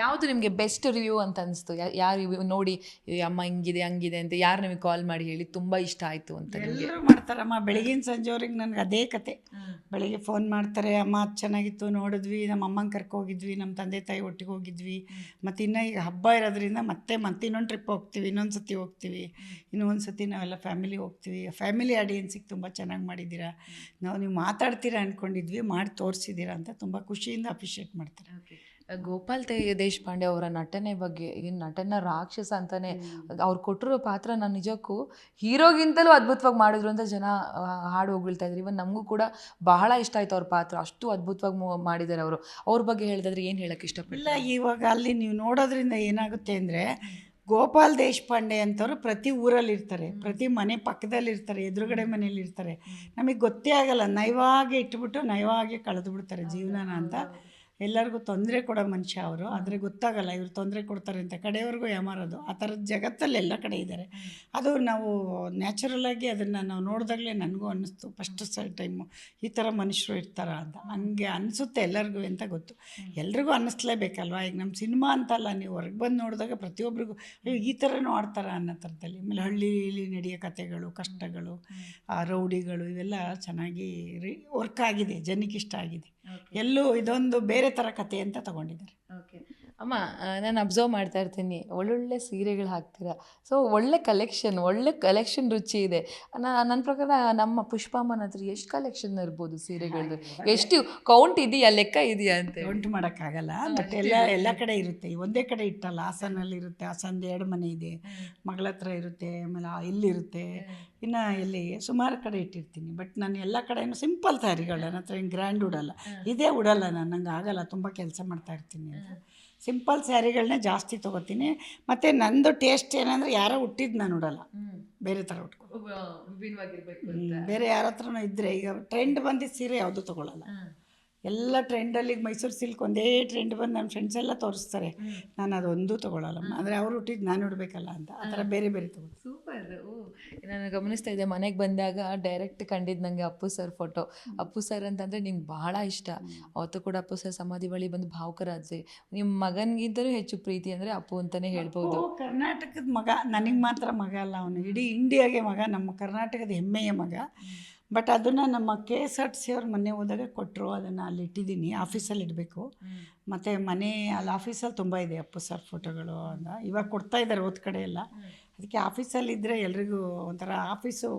ಯಾವುದು ನಿಮಗೆ best review ಅಂತ ಅನಿಸ್ತು? ಯಾರು ನೋಡಿ ಅಮ್ಮ ಹಿಂಗಿದೆ ಹಂಗಿದೆ ಅಂತ ಯಾರು ನಿಮಗೆ ಕಾಲ್ ಮಾಡಿ ಹೇಳಿ? ತುಂಬ ಇಷ್ಟ ಆಯಿತು ಅಂತ ನಿಮಗೆ. ಎಲ್ಲರೂ ಮಾಡ್ತಾರಮ್ಮ ಬೆಳಗಿನ ಸಂಜೆವರೆಗೆ ನನಗೆ ಅದೇ ಕತೆ. ಬೆಳಿಗ್ಗೆ ಫೋನ್ ಮಾಡ್ತಾರೆ ಅಮ್ಮ ಅದು ಚೆನ್ನಾಗಿತ್ತು ನೋಡಿದ್ವಿ. ನಮ್ಮ ಅಮ್ಮನ ಕರ್ಕೋಗಿದ್ವಿ ನಮ್ಮ ತಂದೆ ತಾಯಿ ಒಟ್ಟಿಗೆ ಹೋಗಿದ್ವಿ. ಮತ್ತು ಇನ್ನು ಈಗ ಹಬ್ಬ ಇರೋದ್ರಿಂದ ಮತ್ತೆ ಮತ್ತೆ ಇನ್ನೊಂದು ಟ್ರಿಪ್ ಹೋಗ್ತೀವಿ ಇನ್ನೊಂದು ಸತಿ ಹೋಗ್ತೀವಿ. ಇನ್ನೊಂದು ಸತಿ ನಾವೆಲ್ಲ ಫ್ಯಾಮಿಲಿ ಹೋಗ್ತೀವಿ. ಫ್ಯಾಮಿಲಿ ಆಡಿಯನ್ಸಿಗೆ ತುಂಬ ಚೆನ್ನಾಗಿ ಮಾಡಿದ್ದೀರಾ? ನಾವು ನೀವು ಮಾತಾಡ್ತೀರಾ ಅಂದ್ಕೊಂಡಿದ್ವಿ ಮಾಡಿ ತೋರಿಸಿದ್ದೀರಾ ಅಂತ ತುಂಬ ಖುಷಿಯಿಂದ ಅಪ್ರಿಷಿಯೇಟ್ ಮಾಡ್ತಾರೆ. ಗೋಪಾಲ್ ತೇ ದೇಶಪಾಂಡೆ ಅವರ ನಟನೆ ಬಗ್ಗೆ ಈ ನಟನ ರಾಕ್ಷಸ ಅಂತಾನೆ ಅವ್ರು ಕೊಟ್ಟಿರೋ ಪಾತ್ರ ನಾನು ನಿಜಕ್ಕೂ ಹೀರೋಗಿಂತಲೂ ಅದ್ಭುತವಾಗಿ ಮಾಡಿದ್ರು ಅಂತ ಜನ ಹಾಡು ಹೋಗ್ಬಿಳ್ತಾ ಇದ್ರು. ಇವನ್ ನಮಗೂ ಕೂಡ ಬಹಳ ಇಷ್ಟ ಆಯ್ತು ಅವ್ರ ಪಾತ್ರ. ಅಷ್ಟು ಅದ್ಭುತವಾಗಿ ಮಾಡಿದ್ದಾರೆ ಅವರು. ಅವ್ರ ಬಗ್ಗೆ ಹೇಳಿದ್ರೆ ಏನು ಹೇಳಕ್ಕೆ ಇಲ್ಲ ಇವಾಗ ಅಲ್ಲಿ ನೀವು ನೋಡೋದ್ರಿಂದ ಏನಾಗುತ್ತೆ ಅಂದರೆ ಗೋಪಾಲ್ ದೇಶಪಾಂಡೆ ಅಂತವರು ಪ್ರತಿ ಊರಲ್ಲಿ ಇರ್ತಾರೆ. ಪ್ರತಿ ಮನೆ ಪಕ್ಕದಲ್ಲಿ ಇರ್ತಾರೆ ಎದುರುಗಡೆ ಮನೇಲಿ ಇರ್ತಾರೆ. ನಮಗೆ ಗೊತ್ತೇ ಆಗಲ್ಲ. ನಯವಾಗಿ ಇಟ್ಬಿಟ್ಟು ನಯವಾಗಿ ಕಳೆದು ಬಿಡ್ತಾರೆ ಜೀವನನ ಅಂತ. ಎಲ್ಲರಿಗೂ ತೊಂದರೆ ಕೊಡೋ ಮನುಷ್ಯ ಅವರು ಆದರೆ ಗೊತ್ತಾಗಲ್ಲ ಇವರು ತೊಂದರೆ ಕೊಡ್ತಾರೆ ಅಂತ. ಕಡೆಯವ್ರಿಗೂ ಯಾಮಾರೋದು. ಆ ಥರದ ಜಗತ್ತಲ್ಲಿ ಎಲ್ಲ ಕಡೆ ಇದ್ದಾರೆ ಅದು ನಾವು ನ್ಯಾಚುರಲಾಗಿ ಅದನ್ನು ನಾವು ನೋಡಿದಾಗಲೇ ನನಗೂ ಅನ್ನಿಸ್ತು. ಫಸ್ಟ್ ಸ ಟೈಮು ಈ ಥರ ಮನುಷ್ಯರು ಇರ್ತಾರ ಅಂತ. ಹಂಗೆ ಅನಿಸುತ್ತೆ ಎಲ್ಲರಿಗೂ ಅಂತ ಗೊತ್ತು. ಎಲ್ರಿಗೂ ಅನ್ನಿಸ್ಲೇಬೇಕಲ್ವಾ? ಈಗ ನಮ್ಮ ಸಿನಿಮಾ ಅಂತಲ್ಲ ನೀವು ಹೊರಗೆ ಬಂದು ನೋಡಿದಾಗ ಪ್ರತಿಯೊಬ್ಬರಿಗೂ ಅಯ್ಯೋ ಈ ಥರನೂ ಆಡ್ತಾರ ಅನ್ನೋ ಥರದಲ್ಲಿ. ಆಮೇಲೆ ಹಳ್ಳಿಯಲ್ಲಿ ನಡೆಯೋ ಕಥೆಗಳು ಕಷ್ಟಗಳು ಆ ರೌಡಿಗಳು ಇವೆಲ್ಲ ಚೆನ್ನಾಗಿ ರೀ ವರ್ಕ್ ಆಗಿದೆ. ಜನಕ್ಕೆ ಇಷ್ಟ ಆಗಿದೆ. ಎಲ್ಲೂ ಇದೊಂದು ಬೇರೆ ಥರ ಕತೆ ಅಂತ ತಗೊಂಡಿದ್ದಾರೆ. ಅಮ್ಮ ನಾನು ಅಬ್ಸರ್ವ್ ಮಾಡ್ತಾ ಇರ್ತೀನಿ. ಒಳ್ಳೊಳ್ಳೆ ಸೀರೆಗಳು ಹಾಕ್ತೀರಾ? ಸೊ ಒಳ್ಳೆ ಕಲೆಕ್ಷನ್ ಒಳ್ಳೆ ಕಲೆಕ್ಷನ್ ರುಚಿ ಇದೆ. ನನ್ನ ಪ್ರಕಾರ ನಮ್ಮ ಪುಷ್ಪಮ್ಮನ ಹತ್ರ ಎಷ್ಟು ಕಲೆಕ್ಷನ್ ಇರ್ಬೋದು ಸೀರೆಗಳದ್ದು ಎಷ್ಟು ಕೌಂಟ್ ಇದೆಯಾ ಲೆಕ್ಕ ಇದೆಯಾ ಅಂತ. ಕೌಂಟ್ ಮಾಡೋಕ್ಕಾಗಲ್ಲ. ಬಟ್ ಎಲ್ಲ ಎಲ್ಲ ಕಡೆ ಇರುತ್ತೆ. ಒಂದೇ ಕಡೆ ಇಟ್ಟಲ್ಲ ಹಾಸನಲ್ಲಿ ಇರುತ್ತೆ ಹಾಸನದ ಎರಡು ಮನೆ ಇದೆ. ಮಗಳ ಹತ್ರ ಇರುತ್ತೆ ಆಮೇಲೆ ಇಲ್ಲಿರುತ್ತೆ. ಇನ್ನು ಇಲ್ಲಿ ಸುಮಾರು ಕಡೆ ಇಟ್ಟಿರ್ತೀನಿ. ಬಟ್ ನಾನು ಎಲ್ಲ ಕಡೆಯೂ ಸಿಂಪಲ್ ಸ್ಯಾರಿಗಳು ನನ್ನ ಹತ್ರ ಏನು ಗ್ರ್ಯಾಂಡ್ ಉಡಲ್ಲ ಇದೇ ಉಡಲ್ಲ ನಾನು ನಂಗೆ ಆಗಲ್ಲ ತುಂಬ ಕೆಲಸ ಮಾಡ್ತಾ ಇರ್ತೀನಿ ಅಂತ. ಸಿಂಪಲ್ ಸ್ಯಾರಿಗಳನ್ನೇ ಜಾಸ್ತಿ ತೊಗೋತೀನಿ. ಮತ್ತು ನಂದು ಟೇಸ್ಟ್ ಏನಂದರೆ ಯಾರೋ ಹುಟ್ಟಿದ್ದು ನಾನು ಉಡಲ್ಲ ಬೇರೆ ಥರ ಉಟ್ಕೊ. ಬೇರೆ ಯಾರ ಹತ್ರನೂ ಇದ್ದರೆ ಈಗ ಟ್ರೆಂಡ್ ಬಂದಿದ್ದ ಸೀರೆ ಯಾವುದು ತೊಗೊಳಲ್ಲ. ಎಲ್ಲ ಟ್ರೆಂಡಲ್ಲಿ ಮೈಸೂರು ಸಿಲ್ಕ್ ಒಂದೇ ಟ್ರೆಂಡ್ ಬಂದು ನನ್ನ ಫ್ರೆಂಡ್ಸ್ ಎಲ್ಲ ತೋರಿಸ್ತಾರೆ. ನಾನು ಅದೊಂದು ತೊಗೊಳಲ್ಲ ಅಂದರೆ ಅವ್ರು ಹುಟ್ಟಿದ್ದು ನಾನು ಉಡಬೇಕಲ್ಲ ಅಂತ. ಆ ಥರ ಬೇರೆ ಬೇರೆ ತೊಗೊಳ್ತೀನಿ ಸೂಪರ್. ನಾನು ಗಮನಿಸ್ತಾ ಇದ್ದೆ ಮನೆಗೆ ಬಂದಾಗ ಡೈರೆಕ್ಟ್ ಕಂಡಿದ್ದು ನನಗೆ Appu sir photo Appu sir ಅಂತಂದರೆ ನಿಮ್ಗೆ ಬಹಳ ಇಷ್ಟ. ಅವತ್ತು ಕೂಡ ಅಪ್ಪು ಸರ್ ಸಮಾಧಿ ಬಳಿ ಬಂದು ಭಾವುಕರಾದ್ರಿ ನಿಮ್ಮ ಮಗನಿಗಿಂತಲೂ ಹೆಚ್ಚು ಪ್ರೀತಿ ಅಂದರೆ ಅಪ್ಪು ಅಂತಲೇ ಹೇಳ್ಬೋದು. ಓ, ಕರ್ನಾಟಕದ ಮಗ ನನಗೆ ಮಾತ್ರ ಮಗ ಅಲ್ಲ ಅವನು. ಇಡೀ ಇಂಡಿಯಾಗೆ ಮಗ ನಮ್ಮ ಕರ್ನಾಟಕದ ಹೆಮ್ಮೆಯ ಮಗ. ಬಟ್ ಅದನ್ನು ನಮ್ಮ K S R T C ಅವ್ರು ಮೊನ್ನೆ ಹೋದಾಗ ಕೊಟ್ಟರು ಅದನ್ನು ಅಲ್ಲಿ ಇಟ್ಟಿದ್ದೀನಿ ಆಫೀಸಲ್ಲಿ ಇಡಬೇಕು. ಮತ್ತು ಮನೆ ಅಲ್ಲಿ ಆಫೀಸಲ್ಲಿ ತುಂಬ ಇದೆ ಅಪ್ಪು ಸರ್ ಫೋಟೋಗಳು ಅಂತ. ಇವಾಗ ಕೊಡ್ತಾ ಇದ್ದಾರೆ ಓದ್ ಕಡೆ ಎಲ್ಲ. ಅದಕ್ಕೆ ಆಫೀಸಲ್ಲಿ ಇದ್ದರೆ ಎಲ್ರಿಗೂ ಒಂಥರ ಆಫೀಸು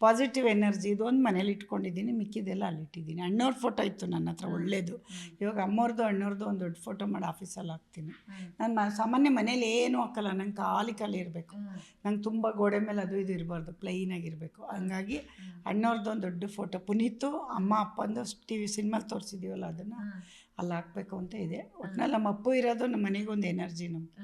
ಪಾಸಿಟಿವ್ ಎನರ್ಜಿ ಇದು ಒಂದು ಮನೇಲಿ ಇಟ್ಕೊಂಡಿದ್ದೀನಿ ಮಿಕ್ಕಿದೆಲ್ಲ ಅಲ್ಲಿ ಇಟ್ಟಿದ್ದೀನಿ. ಅಣ್ಣವ್ರ ಫೋಟೋ ಇತ್ತು ನನ್ನ ಹತ್ರ ಒಳ್ಳೇದು. ಇವಾಗ ಅಮ್ಮವ್ರದ್ದು ಅಣ್ಣವ್ರದ್ದು ಒಂದು ದೊಡ್ಡ ಫೋಟೋ ಮಾಡಿ ಆಫೀಸಲ್ಲಿ ಹಾಕ್ತೀನಿ. ನಾನು ಮ- ಸಾಮಾನ್ಯ ಮನೇಲಿ ಏನೂ ಹಾಕಲ್ಲ ನಂಗೆ ಖಾಲಿ ಖಾಲಿ ಇರಬೇಕು. ನಂಗೆ ತುಂಬ ಗೋಡೆ ಮೇಲೆ ಅದು ಇದು ಇರಬಾರ್ದು ಪ್ಲೈನಾಗಿರಬೇಕು ಹಂಗಾಗಿ ಅಣ್ಣವ್ರದ್ದು ಒಂದು ದೊಡ್ಡ ಫೋಟೋ ಪುನೀತು ಅಮ್ಮ ಅಪ್ಪಂದು ಟಿ ವಿ ಸಿನಿಮಾಲ್ ತೋರಿಸಿದ್ದೀವಲ್ಲ ಅದನ್ನು ಅಲ್ಲಿ ಹಾಕಬೇಕು ಅಂತ ಇದೆ. ಒಟ್ನಲ್ಲಿ ನಮ್ಮ ಅಪ್ಪು ಇರೋದು ನಮ್ಮ ಮನೆಗೊಂದು ಎನರ್ಜಿ ನಮ್ಗೆ